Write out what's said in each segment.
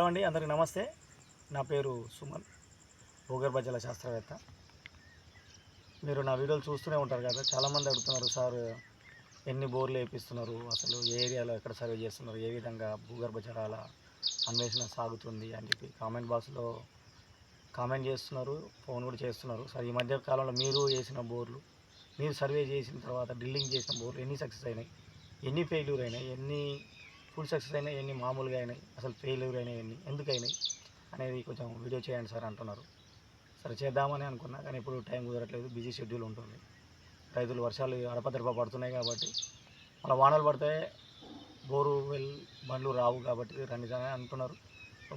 Hello అండి అందరికి నమస్తే. నా పేరు సుమన్ భూగర్భ జల శాస్త్రవేత్త. మీరు నా వీడియోలు చూస్తూనే ఉంటారు కదా చాలామంది అడుగుతున్నారు సార్ ఎన్ని బోర్లు వేపిస్తున్నారు? అసలు ఏ ఏరియాలో ఎక్కడ సర్వే చేస్తున్నారు? ఏ విధంగా భూగర్భ జలాల అన్వేషణ సాగుతుంది? అని చెప్పి కామెంట్ బాక్స్లో కామెంట్ చేస్తున్నారు ఫోన్ కూడా చేస్తున్నారు. సార్ ఈ మధ్య కాలంలో మీరు వేసిన బోర్లు మీరు సర్వే చేసిన తర్వాత డ్రిల్లింగ్ చేసిన బోర్లు ఎన్ని సక్సెస్ అయినాయి? ఎన్ని ఫెయిల్యూర్ అయినాయి? ఎన్ని ఫుల్ సక్సెస్ అయినాయి ఎన్ని మామూలుగా అయినాయి. అసలు ఫెయిల్యూర్ అయినాయి ఎన్ని ఎందుకు అయినాయి అనేది కొంచెం వీడియో చేయండి సార్ అంటున్నారు. సరే చేద్దామని అనుకున్నా కానీ ఇప్పుడు టైం కుదరట్లేదు. బిజీ షెడ్యూల్ ఉంటుంది. రైతులు వర్షాలు అడపదడప పడుతున్నాయి కాబట్టి మళ్ళీ వానలు పడితే బోరు వెల్ బండ్లు రావు కాబట్టి రండి అంటున్నారు.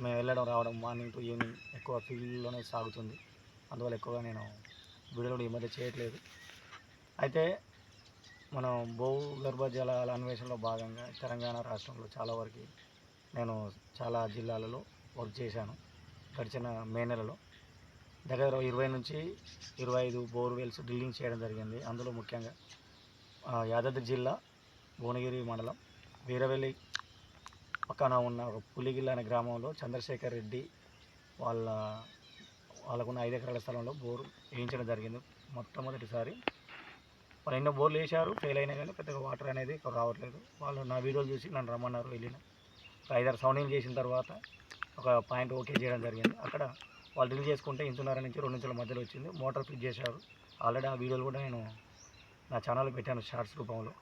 మేము వెళ్ళడం రావడం మార్నింగ్ టు ఈవినింగ్ ఎక్కువ ఫీల్డ్లోనే సాగుతుంది. అందువల్ల ఎక్కువగా నేను వీడియోలు ఈ మధ్య చేయట్లేదు. అయితే మనం భూగర్భ జలాల అన్వేషణలో భాగంగా తెలంగాణ రాష్ట్రంలో చాలా వరకు నేను చాలా జిల్లాలలో వర్క్ చేశాను. గడిచిన మే నెలలో. దగ్గర ఇరవై నుంచి ఇరవై ఐదు బోర్వెల్స్ డ్రిల్లింగ్ చేయడం జరిగింది. అందులో ముఖ్యంగా ఆ, యాదాద్రి జిల్లా భువనగిరి మండలం వీరవెల్లి పక్కన ఉన్న ఒక పులిగిల్ అనే గ్రామంలో చంద్రశేఖర్ రెడ్డి వాళ్ళ వాళ్ళకున్న ఐదు ఎకరాల స్థలంలో బోరు వేయించడం జరిగింది. మొట్టమొదటిసారి వాళ్ళు ఎన్నో బోర్లు వేశారు ఫెయిల్ అయినా కానీ పెద్దగా వాటర్ అనేది ఇక్కడ రావట్లేదు. వాళ్ళు నా వీడియోలు చూసి నన్ను రమ్మన్నారు వెళ్ళిన. ఐదారు సౌండింగ్ చేసిన తర్వాత ఒక పాయింట్ ఓకే చేయడం జరిగింది. అక్కడ వాళ్ళు డ్రిల్ చేసుకుంటే ఇంచున్నర నుంచి రెండు ఇంచుల మధ్యలో వచ్చింది. మోటార్ ఫిట్ చేశారు. ఆల్రెడీ ఆ వీడియోలు కూడా నేను నా ఛానల్ పెట్టాను షార్ట్స్ రూపంలో.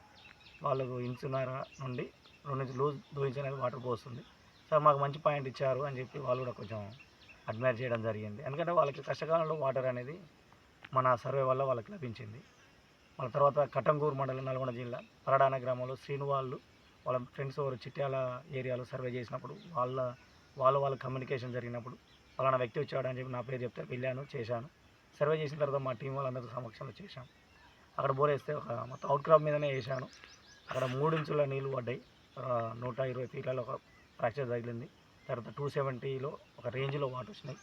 వాళ్ళకు ఇంచున్నర నుండి రెండు ఇంచులు లూజ్ టూ ఇంచ్ అనేది వాటర్ పోస్తుంది. సార్ మాకు మంచి పాయింట్ ఇచ్చారు అని చెప్పి వాళ్ళు కూడా కొంచెం అడ్మైర్ చేయడం జరిగింది. ఎందుకంటే వాళ్ళకి కష్టకాలంలో వాటర్ అనేది మన సర్వే వల్ల వాళ్ళకి లభించింది. మన తర్వాత కటంగూరు మండలం నల్గొండ జిల్లా పరడాన గ్రామంలో శ్రీనివాళ్ళు వాళ్ళ ఫ్రెండ్స్ ఎవరు చిట్యాల ఏరియాలో సర్వే చేసినప్పుడు వాళ్ళ వాళ్ళ వాళ్ళ కమ్యూనికేషన్ జరిగినప్పుడు ఫలానా వ్యక్తి వచ్చాడు అని చెప్పి నా పేరు చెప్తే వెళ్ళాను చేశాను. సర్వే చేసిన తర్వాత మా టీం వాళ్ళందరి సమక్షంలో చేశాం. అక్కడ బోర్ వేస్తే ఒక మొత్తం అవుట్ క్రాప్ మీదనే వేసాను అక్కడ మూడు ఇంచుల నీళ్ళు పడ్డాయి. నూట ఇరవై ఫీట్లలో ఒక ఫ్రాక్చర్ తగిలింది. తర్వాత టూ సెవెంటీలో ఒక రేంజ్లో వాటర్ వచ్చినాయి.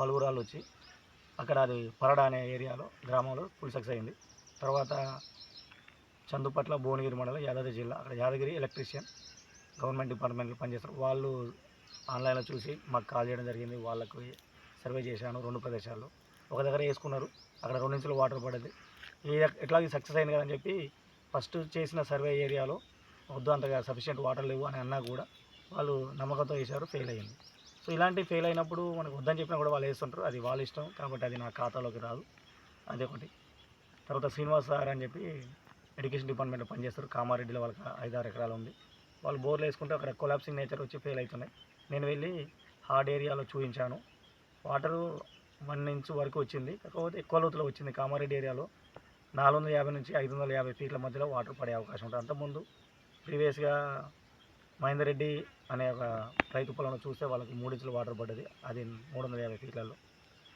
పలువురాలు వచ్చి అక్కడ అది పరడా అనే ఏరియాలో గ్రామంలో ఫుల్ సక్సెస్ అయింది. తర్వాత చందుపట్ల భువనగిరి మండలం యాదాద్రి జిల్లా. అక్కడ యాదగిరి ఎలక్ట్రీషియన్ గవర్నమెంట్ డిపార్ట్మెంట్లో పనిచేస్తారు. వాళ్ళు ఆన్లైన్లో చూసి మాకు కాల్ చేయడం జరిగింది. వాళ్ళకు సర్వే చేశాను. రెండు ప్రదేశాల్లో ఒక దగ్గర వేసుకున్నారు. అక్కడ రెండు ఇంచులు వాటర్ పడింది. ఈ ఎట్లాగే సక్సెస్ అయింది కదని చెప్పి ఫస్ట్ చేసిన సర్వే ఏరియాలో వద్దు అంతగా సఫిషియెంట్ వాటర్ లేవు అని అన్నా కూడా వాళ్ళు నమ్మకంతో వేశారు ఫెయిల్ అయ్యింది. సో ఇలాంటి ఫెయిల్ అయినప్పుడు మనకు వద్దని చెప్పినా కూడా వాళ్ళు వేస్తుంటారు. అది వాళ్ళ ఇష్టం. కాబట్టి అది నా ఖాతాలోకి రాదు. అదే ఒకటి తర్వాత శ్రీనివాస్ సార్ అని చెప్పి ఎడ్యుకేషన్ డిపార్ట్మెంట్లో పనిచేస్తారు. కామారెడ్డిలో వాళ్ళకి ఐదారు ఎకరాలు ఉంది. వాళ్ళు బోర్లు వేసుకుంటే అక్కడ కొలాప్సింగ్ నేచర్ వచ్చి ఫెయిల్ అవుతున్నాయి. నేను వెళ్ళి హార్డ్ ఏరియాలో చూపించాను. వాటరు వన్ ఇంచ్ వరకు వచ్చింది. కాకపోతే ఎక్కువ లోతులో వచ్చింది. కామారెడ్డి ఏరియాలో నాలుగు వందల యాభై నుంచి ఐదు వందల యాభై ఫీట్ల మధ్యలో వాటర్ పడే అవకాశం ఉంటుంది. అంతకుముందు ప్రీవియస్గా మహేందర్ రెడ్డి అనే ఒక రైతు పొలంలో చూస్తే వాళ్ళకి మూడు వాటర్ పడ్డది. అది మూడు వందల యాభై ఫీట్లలో.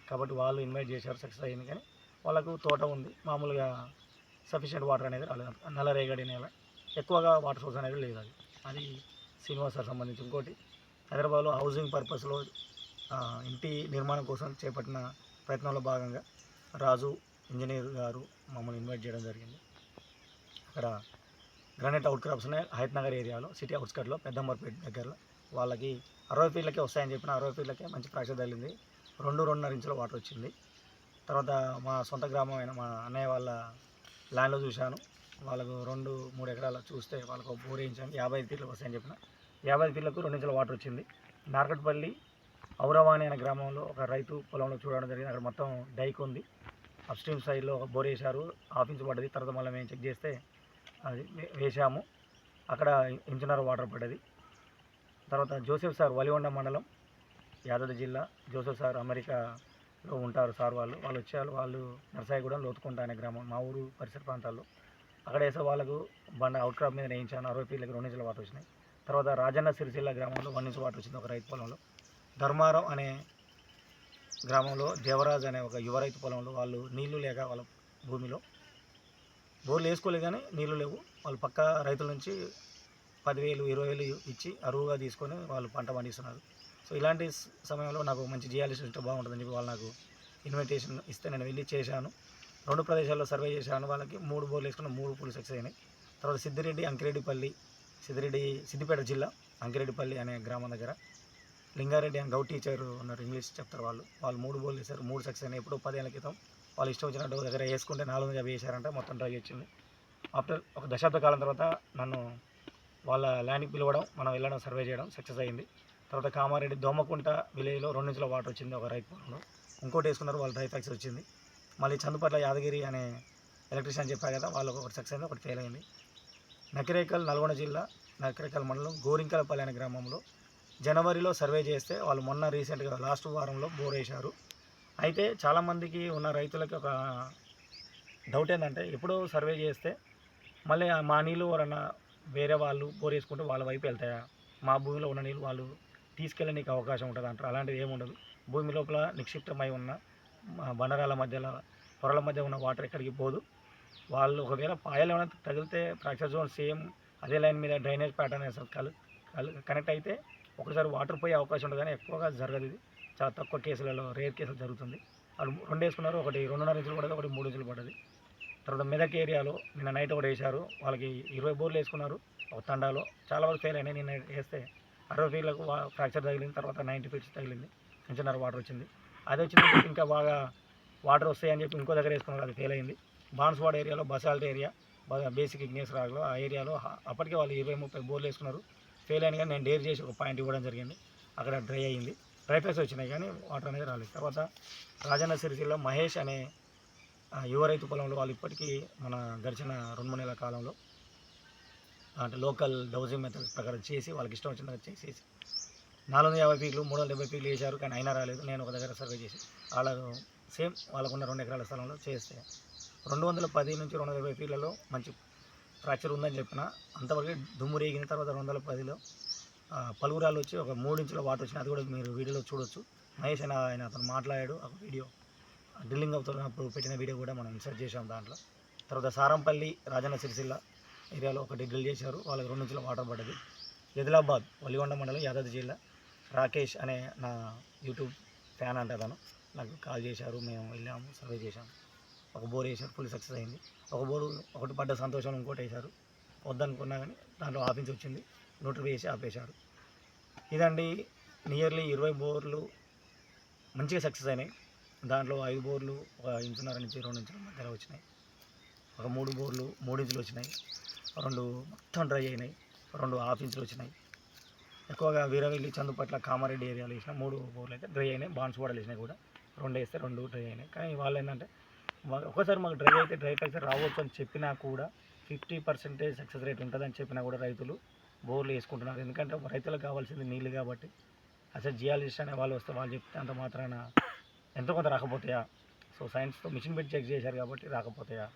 కాబట్టి వాళ్ళు ఇన్వైట్ చేశారు సక్సెస్ అయింది. కానీ వాళ్ళకు తోట ఉంది. మామూలుగా సఫిషియెంట్ వాటర్ అనేది రాలేదు. నల్ల రేగడి నేల. ఎక్కువగా వాటర్ సోర్స్ అనేది లేదు అది. అది శ్రీనివాస్ సంబంధించి ఇంకోటి. హైదరాబాద్లో హౌసింగ్ పర్పస్లో ఇంటి నిర్మాణం కోసం చేపట్టిన ప్రయత్నంలో భాగంగా రాజు ఇంజనీర్ గారు మమ్మల్ని ఇన్వైట్ చేయడం జరిగింది. అక్కడ గ్రానైట్ అవుట్ క్రాప్స్ ఉన్నాయి హైత్ నగర్ ఏరియాలో సిటీ అవుట్స్కట్లో పెద్దమ్మర్పేట దగ్గరలో వాళ్ళకి అరవై ఫీట్లకే వస్తాయని చెప్పిన అరవై ఫీట్లకే మంచి ఫ్రాక్చర్ తగిలింది. రెండు రెండున్నర ఇంచుల వాటర్ వచ్చింది. తర్వాత మా సొంత గ్రామం అయిన మా అన్నయ్య వాళ్ళ ల్యాండ్లో చూశాను. వాళ్ళకు రెండు మూడు ఎకరాలు చూస్తే వాళ్ళకు బోర్ వేయించాను. యాభై ఐదు ఫీట్లకు వస్తాయని చెప్పిన. యాభై ఐదు ఫీట్లకు రెండు ఇంచుల వాటర్ వచ్చింది. నార్కట్పల్లి ఔరవాణి అనే గ్రామంలో ఒక రైతు పొలంలో చూడడం జరిగింది. అక్కడ మొత్తం డైక్ ఉంది. అప్ స్ట్రీమ్ సైడ్లో ఒక బోర్ వేశారు. హాఫ్ ఇంచ్ పడ్డది. తర్వాత మళ్ళీ మేము చెక్ చేస్తే అది వేసాము వేశాము. అక్కడ ఇంచున్నర వాటర్ పడ్డది. తర్వాత జోసెఫ్ సార్ వలిగొండ మండలం యాదాద్రి జిల్లా. జోసెఫ్ సార్ అమెరికా ఉంటారు సార్ వాళ్ళు. వాళ్ళు వచ్చారు వాళ్ళు నర్సాయిగూడెం లోతుకుంట అనే గ్రామం మా ఊరు పరిసర ప్రాంతాల్లో. అక్కడ వేసే వాళ్ళకు బండ అవుట్ క్రాప్ మీద వేయించాను. అరవై ఫీట్లకి రెండు ఇంచుల వాటర్ వచ్చినాయి. తర్వాత రాజన్న సిరిసిల్ల గ్రామంలో వన్ ఇంచ్ వాటర్ వచ్చింది ఒక రైతు పొలంలో. ధర్మారం అనే గ్రామంలో దేవరాజ్ అనే ఒక యువ రైతు పొలంలో వాళ్ళు నీళ్ళు లేక వాళ్ళ భూమిలో. బోర్లు వేసుకోలేదు కానీ నీళ్ళు లేవు. వాళ్ళు పక్క రైతుల నుంచి పదివేలు ఇరవై వేలు ఇచ్చి అరువుగా తీసుకొని వాళ్ళు పంట పండిస్తున్నారు. సో ఇలాంటి సమయంలో నాకు మంచి జియాలజీ ఉంటే బాగుంటుందని చెప్పి వాళ్ళు నాకు ఇన్విటేషన్ ఇస్తే నేను వెళ్ళి చేశాను. రెండు ప్రదేశాల్లో సర్వే చేశాను. వాళ్ళకి మూడు బోర్లు వేసుకున్న మూడు పూలు సక్సెస్ అయినాయి. తర్వాత సిద్దిరెడ్డి అంకిరెడ్డిపల్లి సిద్దిరెడ్డి సిద్దిపేట జిల్లా అంకిరెడ్డిపల్లి అనే గ్రామం దగ్గర లింగారెడ్డి అని గౌట్ టీచర్ ఉన్నారు. ఇంగ్లీష్ చెప్తారు వాళ్ళు. వాళ్ళు మూడు బోర్లు వేశారు. మూడు సక్సెస్ అయినాయి. ఎప్పుడో పదేళ్ళ క్రితం వాళ్ళు ఇష్టం వచ్చినట్టు దగ్గర వేసుకుంటే నాలుగు వందల యాభై మొత్తం డ్రై వచ్చింది ఆఫ్టర్ ఒక దశాబ్ద కాలం తర్వాత నన్ను వాళ్ళ ల్యాండ్కి పిలవడం మనం వెళ్ళడం సర్వే చేయడం సక్సెస్ అయింది. తర్వాత కామారెడ్డి దోమకుంట విలేజ్లో రెండు ఇంచుల వాటర్ వచ్చింది ఒక రైతు పొలంలో. ఇంకోటి వేసుకున్నారు వాళ్ళు డ్రై ఫ్యాక్స్ వచ్చింది. మళ్ళీ చందుపట్ల యాదగిరి అనే ఎలక్ట్రీషియన్ చెప్పా కదా వాళ్ళు ఒకటి సక్సెస్ అయింది ఒకటి ఫెయిల్ అయింది. నకిరేకల్ నల్గొండ జిల్లా నకిరేకల్ మండలం గోరింకలపల్లి అనే గ్రామంలో జనవరిలో సర్వే చేస్తే వాళ్ళు మొన్న రీసెంట్గా లాస్ట్ వారంలో బోర్ వేశారు అయితే చాలామందికి ఉన్న రైతులకి ఒక డౌట్ ఏంటంటే ఎప్పుడో సర్వే చేస్తే మళ్ళీ మా నీళ్ళు ఎవరన్నా వేరే వాళ్ళు బోర్ వేసుకుంటే వాళ్ళ వైపు వెళ్తాయా? మా భూమిలో ఉన్న నీళ్ళు వాళ్ళు తీసుకెళ్ళడానికి అవకాశం ఉంటుంది అంటారు. అలాంటిది ఏముండదు ఉండదు. భూమి లోపల నిక్షిప్తమై ఉన్న బండరాల మధ్యలో పొరల మధ్య ఉన్న వాటర్ ఎక్కడికి పోదు. వాళ్ళు ఒకవేళ పాయలు ఏమైనా తగిలితే ఫ్రాక్చర్ జోన్ సేమ్ అదే లైన్ మీద డ్రైనేజ్ ప్యాటర్న్ కలు కలు కనెక్ట్ అయితే ఒకసారి వాటర్ పోయే అవకాశం ఉంటుంది కానీ ఎక్కువగా జరగదు ఇది. చాలా తక్కువ కేసులలో రేర్ కేసులు జరుగుతుంది. వాళ్ళు రెండు వేసుకున్నారు ఒకటి రెండున్నర ఇంచులు పడదు ఒకటి మూడు ఇంచులు పడ్డది తర్వాత మెదక్ ఏరియాలో నిన్న నైట్ ఒకటి వేశారు. వాళ్ళకి ఇరవై బోర్లు వేసుకున్నారు. ఒక తండాలో. చాలా వరకు ఫెయిల్ అయినాయి. నిన్న వేస్తే అరవై ఫీట్లకు ఫ్రాక్చర్ తగిలింది తర్వాత నైంటీ ఫీట్స్ తగిలింది. కొంచెంన్నర వాటర్ వచ్చింది. అది వచ్చింది ఇంకా బాగా వాటర్ వస్తాయని చెప్పి ఇంకో దగ్గర వేసుకున్నారు. అది ఫెయిల్ అయింది. బాన్స్వాడ్ ఏరియాలో బసాల్ట్ ఏరియా బాగా బేసిక్ ఇగ్నేస్ రాగలో ఆ ఏరియాలో అప్పటికే వాళ్ళు ఇరవై ముప్పై బోర్లు వేసుకున్నారు. ఫెయిల్ అయిన కానీ నేను డేర్ చేసి ఒక పాయింట్ ఇవ్వడం జరిగింది. అక్కడ డ్రై అయ్యింది డ్రై ఫేస్ వచ్చినాయి కానీ వాటర్ అనేది రాలేదు. తర్వాత రాజన్న సిరిసిల్లో మహేష్ అనే యువ రైతు పొలంలో వాళ్ళు ఇప్పటికీ మన గడిచిన రెండు మూడు నెలల కాలంలో అంటే లోకల్ డౌజింగ్ మెథడ్స్ ప్రకారం చేసి వాళ్ళకి ఇష్టం వచ్చినట్టు చేసేసి నాలుగు వందల యాభై పీకులు మూడు వందల డెబ్బై పీకులు వేశారు కానీ అయినా రాలేదు. నేను ఒక దగ్గర సర్వే చేసి వాళ్ళ సేమ్ వాళ్ళకున్న రెండు ఎకరాల స్థలంలో చేస్తే. రెండు వందల పది నుంచి రెండు వందల యాభై ఫీట్లలో మంచి ఫ్రాక్చర్ ఉందని చెప్పిన అంతవరకు దుమ్ము రేగిన తర్వాత రెండు వందల పదిలో పలువురాలు వచ్చి ఒక మూడు ఇంచుల వాటర్ వచ్చినాయి అది కూడా మీరు వీడియోలో చూడొచ్చు. మహేష్ అని ఆయన అతను మాట్లాడాడు ఒక వీడియో డ్రిల్లింగ్ అవుతున్నప్పుడు పెట్టిన వీడియో కూడా మనం ఇన్సర్ట్ చేసాం దాంట్లో. తర్వాత సారంపల్లి రాజన్న సిరిసిల్ల ఏరియాలో ఒకటి డ్రిల్ చేశారు. వాళ్ళకి రెండు ఇంచుల వాటర్ పడ్డది. ఎదిలాబాద్ వలిగొండ మండలం యాదాద్రి జిల్లా. రాకేష్ అనే నా యూట్యూబ్ ఫ్యాన్ అంట తను. నాకు కాల్ చేశారు. మేము వెళ్ళాము సర్వే చేశాము. ఒక బోర్ వేసారు ఫుల్ సక్సెస్ అయింది. ఒక బోరు ఒకటి పడ్డ సంతోషం ఇంకోటి వేశారు. వద్దనుకున్నా కానీ దాంట్లో ఆఫీస్ వచ్చింది. నోటర్ వేసి ఆపేశారు. ఇదండి నియర్లీ ఇరవై బోర్లు మంచిగా సక్సెస్ అయినాయి. దాంట్లో ఐదు బోర్లు ఒక ఇంచున్నర నుంచి రెండు ఇంచుల మధ్యలో వచ్చినాయి. ఒక మూడు బోర్లు మూడు ఇంచులు వచ్చినాయి. రెండు మొత్తం డ్రై అయినాయి. రెండు హాఫ్ ఇంచులు వచ్చినాయి. ఎక్కువగా వీరవెల్లి చందుపట్ల కామారెడ్డి ఏరియాలో వేసిన మూడు బోర్లు అయితే డ్రై అయినాయి. బాన్స్ కూడా వేసినాయి కూడా. రెండు వేస్తే రెండు డ్రై అయినాయి. కానీ వాళ్ళు ఏంటంటే ఒకసారి మాకు డ్రై అయితే డ్రై ఫ్యాక్చర్ రావచ్చు అని చెప్పినా కూడా ఫిఫ్టీ పర్సెంటేజ్ సక్సెస్ రేట్ ఉంటుందని చెప్పినా కూడా రైతులు బోర్లు వేసుకుంటున్నారు. ఎందుకంటే రైతులకు కావాల్సింది నీళ్ళు కాబట్టి. అసలు జియాలజిస్ట్ అనే వాళ్ళు వస్తే వాళ్ళు చెప్తే అంత మాత్రాన ఎంతో కొంత రాకపోతాయా? సో సైన్స్తో మిషన్ పెట్టి చెక్ చేశారు కాబట్టి రాకపోతాయా?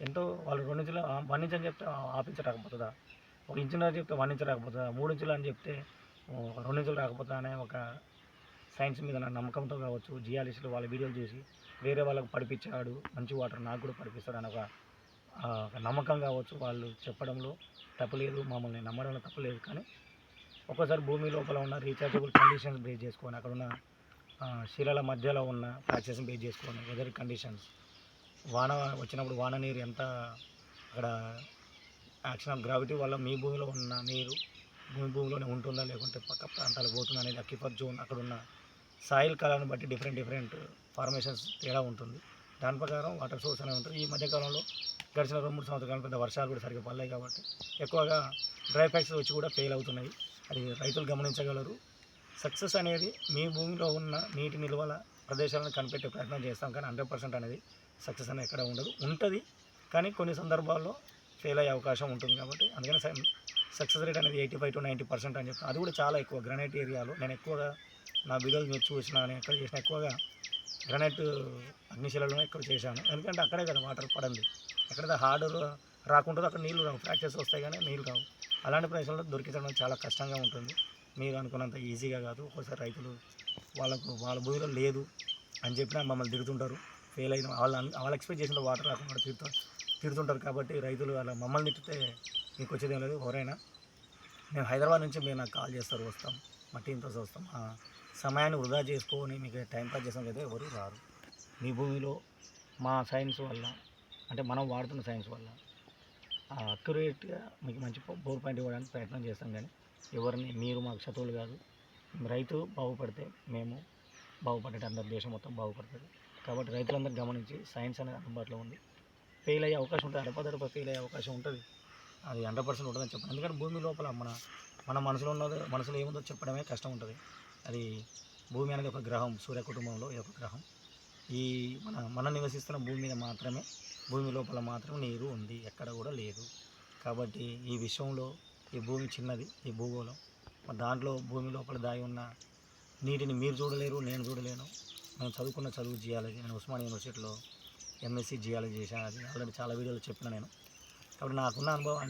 ఎంతో వాళ్ళు రెండు ఇంచులు వన్ ఇంచ్ అని చెప్తే ఆపించరాకపోతుందా రాకపోతుందా? ఒక ఇంచున్నర చెప్తే వన్ ఇంచ్ రాకపోతుందా? మూడు ఇంచులు అని చెప్తే రెండు ఇంచులు రాకపోతుందా అనే ఒక సైన్స్ మీద నా నమ్మకంతో కావచ్చు జియాలిస్టులు వాళ్ళ వీడియోలు చూసి వేరే వాళ్ళకు పడిపించాడు మంచి వాటర్ నాకు కూడా పడిపిస్తాడు అని ఒక నమ్మకం కావచ్చు వాళ్ళు చెప్పడంలో. తప్పలేదు మమ్మల్ని నమ్మడంలో తప్పలేదు కానీ ఒక్కోసారి భూమి లోపల ఉన్న రీఛార్జబుల్ కండిషన్స్ బేస్ చేసుకొని అక్కడ ఉన్న శిలల మధ్యలో ఉన్న ప్యాచెస్ని బేస్ చేసుకొని వెదర్ కండిషన్స్ వాన వచ్చినప్పుడు వాన నీరు ఎంత అక్కడ యాక్షన్ ఆఫ్ గ్రావిటీ వల్ల మీ భూమిలో ఉన్న నీరు భూమి భూమిలోనే ఉంటుందా? లేకుంటే పక్క ప్రాంతాలకు పోతుందా అనేది అక్కిఫర్ జోన్ అక్కడ ఉన్న సాయిల్ కాలాన్ని బట్టి డిఫరెంట్ డిఫరెంట్ ఫార్మేషన్స్ తేడా ఉంటుంది. దాని ప్రకారం వాటర్ సోర్స్ అనేది ఉంటుంది. ఈ మధ్యకాలంలో గడిచిన రెండు మూడు సంవత్సరాల పెద్ద వర్షాలు కూడా సరిగ్గా పడలేదు కాబట్టి ఎక్కువగా డ్రై ఫ్యాక్స్ వచ్చి కూడా ఫెయిల్ అవుతున్నాయి. అది రైతులు గమనించగలరు. సక్సెస్ అనేది మీ భూమిలో ఉన్న నీటి నిల్వల ప్రదేశాలను కనిపెట్టే ప్రయత్నం చేస్తాం. కానీ హండ్రెడ్ పర్సెంట్ అనేది సక్సెస్ అనేది ఎక్కడ ఉండదు. ఉంటుంది కానీ కొన్ని సందర్భాల్లో ఫెయిల్ అయ్యే అవకాశం ఉంటుంది కాబట్టి అందుకని సక్సెస్ రేట్ అనేది eighty five to ninety percent అని చెప్తాను అది కూడా చాలా ఎక్కువ. గ్రనైట్ ఏరియాలో నేను ఎక్కువగా నా వీడియోలు మీరు చూసిన నేను ఎక్కడ చేసిన ఎక్కువగా గ్రనైట్ అగ్నిశిలలో ఎక్కువ చేశాను. ఎందుకంటే అక్కడే కదా వాటర్ పడింది. ఎక్కడైతే హార్డ్ రాకుంటుందో అక్కడ నీళ్ళు రావు. ఫ్రాక్చర్స్ వస్తాయి కానీ నీళ్ళు రావు. అలాంటి ప్రదేశంలో దొరికించడం చాలా కష్టంగా ఉంటుంది. మీరు అనుకున్నంత ఈజీగా కాదు. ఒక్కోసారి రైతులు వాళ్ళకు వాళ్ళ భూమిలో లేదు అని చెప్పినా మమ్మల్ని దిగుతుంటారు ఫెయిల్ అయిన వాళ్ళు వాళ్ళు ఎక్స్పెక్ట్ చేసిన వాటర్ రాకుండా తిడుతూ తిడుతుంటారు కాబట్టి రైతులు అలా మమ్మల్ని తిట్టితే మీకు వచ్చేదేం లేదు. ఎవరైనా మేము హైదరాబాద్ నుంచి మీరు నాకు కాల్ చేస్తారు వస్తాం. మా టీంతో వస్తాం. సమయాన్ని వృధా చేసుకొని మీకు టైం పాస్ చేసాం కదా ఎవరు రారు. మీ భూమిలో మా సైన్స్ వల్ల అంటే మనం వాడుతున్న సైన్స్ వల్ల అక్యురేట్గా మీకు మంచి బోర్ పాయింట్ ఇవ్వడానికి ప్రయత్నం చేస్తాం కానీ ఎవరిని మీరు మాకు శత్రువులు కాదు. రైతు బాగుపడితే మేము బాగుపడేట అందరి దేశం మొత్తం బాగుపడుతుంది. కాబట్టి రైతులందరూ గమనించి సైన్స్ అనేది అందుబాటులో ఉంది. ఫెయిల్ అయ్యే అవకాశం ఉంటుంది అడపదడప ఫెయిల్ అయ్యే అవకాశం ఉంటుంది. అది హండ్రెడ్ పర్సెంట్ ఉంటుందని చెప్పాను ఎందుకంటే భూమి లోపల మన మన మనసులో ఉన్నది మనసులో ఏముందో చెప్పడమే కష్టం ఉంటుంది. అది భూమి అనేది ఒక గ్రహం సూర్య కుటుంబంలో ఇది ఒక గ్రహం. ఈ మన మనం నివసిస్తున్న భూమి మీద మాత్రమే భూమి లోపల మాత్రమే నీరు ఉంది ఎక్కడ కూడా లేదు. కాబట్టి ఈ విశ్వంలో ఈ భూమి చిన్నది ఈ భూగోళం. దాంట్లో భూమి లోపల దాగి ఉన్న నీటిని మీరు చూడలేరు నేను చూడలేను. మనం చదువుకున్న చదువు జియాలజీ నేను ఉస్మానియా యూనివర్సిటీలో ఎంఎస్సీ జియాలజీ చేశాను. అది ఆల్రెడీ చాలా వీడియోలు చెప్పిన నేను. కాబట్టి నాకున్న అనుభవం